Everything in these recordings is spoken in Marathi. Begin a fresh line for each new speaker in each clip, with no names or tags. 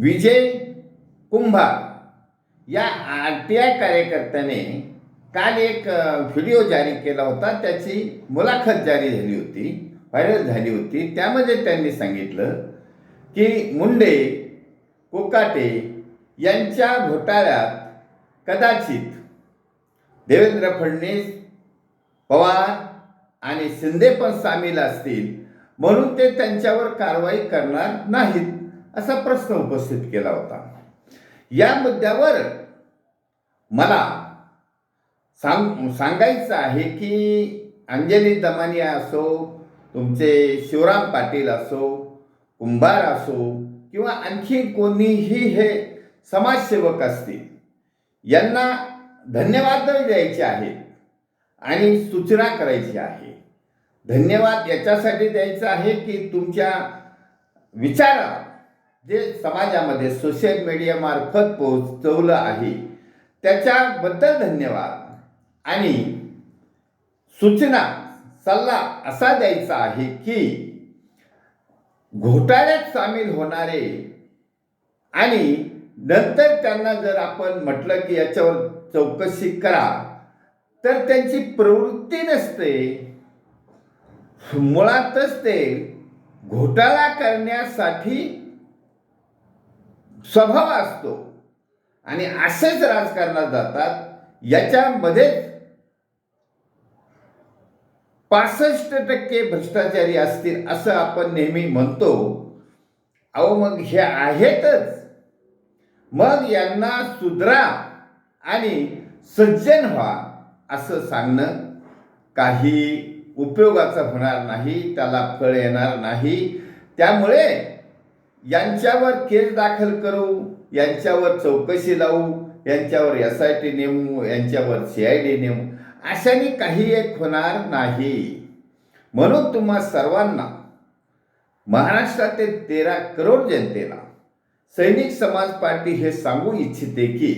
विजय कुंभार या आर टी आय कार्यकर्त्याने काल एक व्हिडिओ जारी केला होता. त्याची मुलाखत जारी झाली होती व्हायरल झाली होती. त्यामध्ये त्यांनी सांगितलं की मुंडे कोकाटे यांच्या घोटाळ्यात कदाचित देवेंद्र फडणवीस पवार आणि शिंदे पण सामील असतील म्हणून ते त्यांच्यावर कारवाई करणार नाहीत. असा प्रश्न उपस्थित केला होता. या मुद्द्यावर मला सांग सांगायचं आहे की अंजली दमानिया असो तुमचे शिवराम पाटील असो कुंभार असो किंवा आणखी कोणीही हे समाजसेवक असतील यांना धन्यवाद द्यायचे आहेत आणि सूचना करायची आहे. धन्यवाद याच्यासाठी द्यायचा आहे की तुमच्या विचारा जे समाजामध्ये सोशल मीडियामार्फत पोहोचवलं आहे त्याच्याबद्दल धन्यवाद. आणि सूचना सल्ला असा द्यायचा आहे की घोटाळ्यात सामील होणारे आणि नंतर त्यांना जर आपण म्हटलं की याच्यावर चौकशी करा तर त्यांची प्रवृत्ती नसते. मुळातच ते घोटाळा करण्यासाठी स्वभाव असतो. आणि असेच राजकारणात जातात याच्यामध्ये पासष्ट टक्के भ्रष्टाचारी असतील असं आपण नेहमी म्हणतो. अहो मग हे आहेतच. मग यांना सुधरा आणि सज्जन व्हा असं सांगणं काही उपयोगाचं होणार नाही त्याला फळ येणार नाही. त्यामुळे यांच्यावर केस दाखल करू यांच्यावर चौकशी लावू यांच्यावर एस आय टी नेमू यांच्यावर सी आय डी नेमू अशाने काही एक होणार नाही. म्हणून तुम्हा सर्वांना महाराष्ट्रातील तेरा करोड जनतेला सैनिक समाज पार्टी हे सांगू इच्छिते की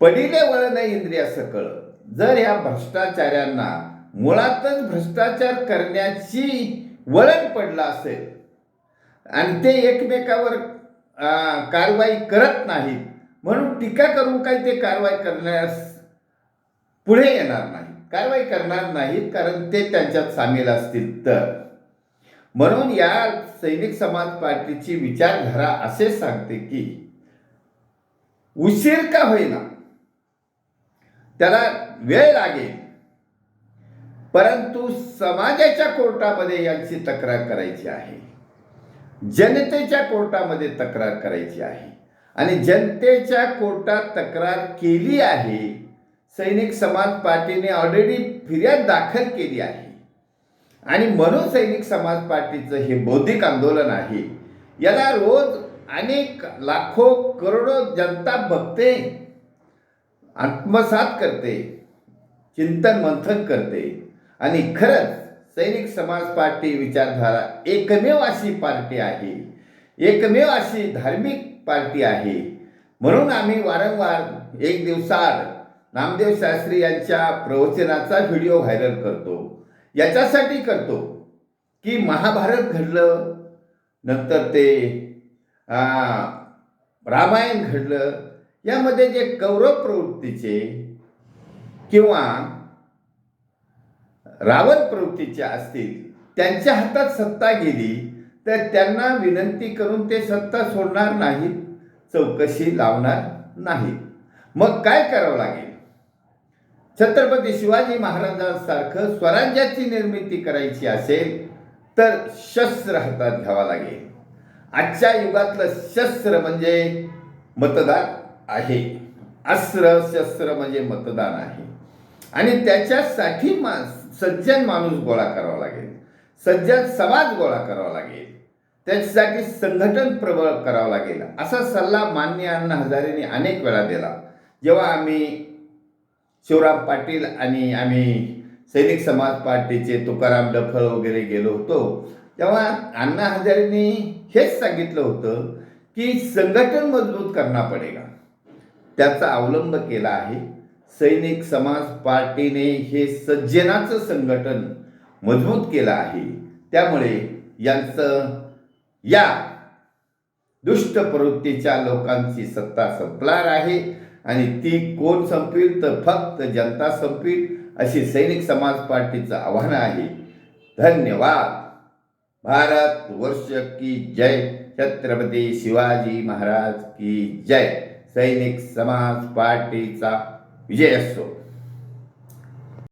पडिले वळण इंद्रिया सकळ जर या भ्रष्टाचार्यांना मुळातच भ्रष्टाचार करण्याची वळण पडलं असेल आणि ते एकमेकावर कारवाई करत नाहीत. म्हणून टीका करून काही ते कारवाई करण्यास पुढे येणार नाही कारवाई करणार नाहीत कारण ते त्यांच्यात सामील असतील तर. म्हणून या सैनिक समाज पार्टीची विचारधारा असे सांगते की उशीर का होईना? त्याला वेळ लागेल. परंतु समाजाच्या कोर्टामध्ये यांची तक्रार करायची आहे. जनतेच्या कोर्टामध्ये तक्रार करायची आहे. आणि जनतेच्या कोर्टात तक्रार केली आहे सैनिक समाज पार्टीने ऑलरेडी फिर्याद दाखल केली आहे. आणि म्हणून सैनिक समाज पार्टीचं हे बौद्धिक आंदोलन आहे. याला रोज अनेक लाखो करोडो जनता बघते आत्मसात करते चिंतन मंथन करते. आणि खरंच सैनिक समाज पार्टी विचारधारा एकमेव अशी पार्टी आहे. एकमेव अशी धार्मिक पार्टी आहे. म्हणून आम्ही वारंवार एक दिवसाआड नामदेव शास्त्री यांच्या प्रवचनाचा व्हिडिओ व्हायरल करतो. याच्यासाठी करतो की महाभारत घडलं नंतर ते रामायण घडलं यामध्ये जे कौरव प्रवृत्तीचे किंवा रावण प्रवृत्तीच्या असतील त्यांच्या हातात सत्ता गेली तर त्यांना विनंती करून ते सत्ता सोडणार नाहीत चौकशी लावणार नाहीत. मग काय करावं लागेल? छत्रपती शिवाजी महाराजांसारखं स्वराज्याची निर्मिती करायची असेल तर शस्त्र हातात घ्यावा लागेल. आजच्या युगातलं शस्त्र म्हणजे मतदान आहे. अस्त्र शस्त्र म्हणजे मतदान आहे. आणि त्याच्यासाठी माणसं सज्जन माणूस गोळा करावा लागेल. सज्जन समाज गोळा करावा लागेल. त्याच्यासाठी संघटन प्रबळ करावं लागेल. असा सल्ला मान्य अण्णा हजारेने अनेक वेळा दिला. जेव्हा आम्ही शिवराम पाटील आणि आम्ही सैनिक समाज पार्टीचे तुकाराम डफळ वगैरे गेलो होतो तेव्हा अण्णा हजारेने हेच सांगितलं होतं की संघटन मजबूत करना पडेगा त्याचा अवलंब केला आहे. सैनिक समाज पार्टीने हे सज्जनाचं संघटन मजबूत केलं आहे. त्यामुळे यांचं या दुष्ट प्रवृत्तीच्या लोकांची सत्ता संपणार आहे आणि ती कोण संपील तर फक्त जनता संपील अशी सैनिक समाज पार्टीचं आव्हान आहे. धन्यवाद. भारत वर्ष की जय. छत्रपती शिवाजी महाराज की जय. सैनिक समाज पार्टीचा विजय असो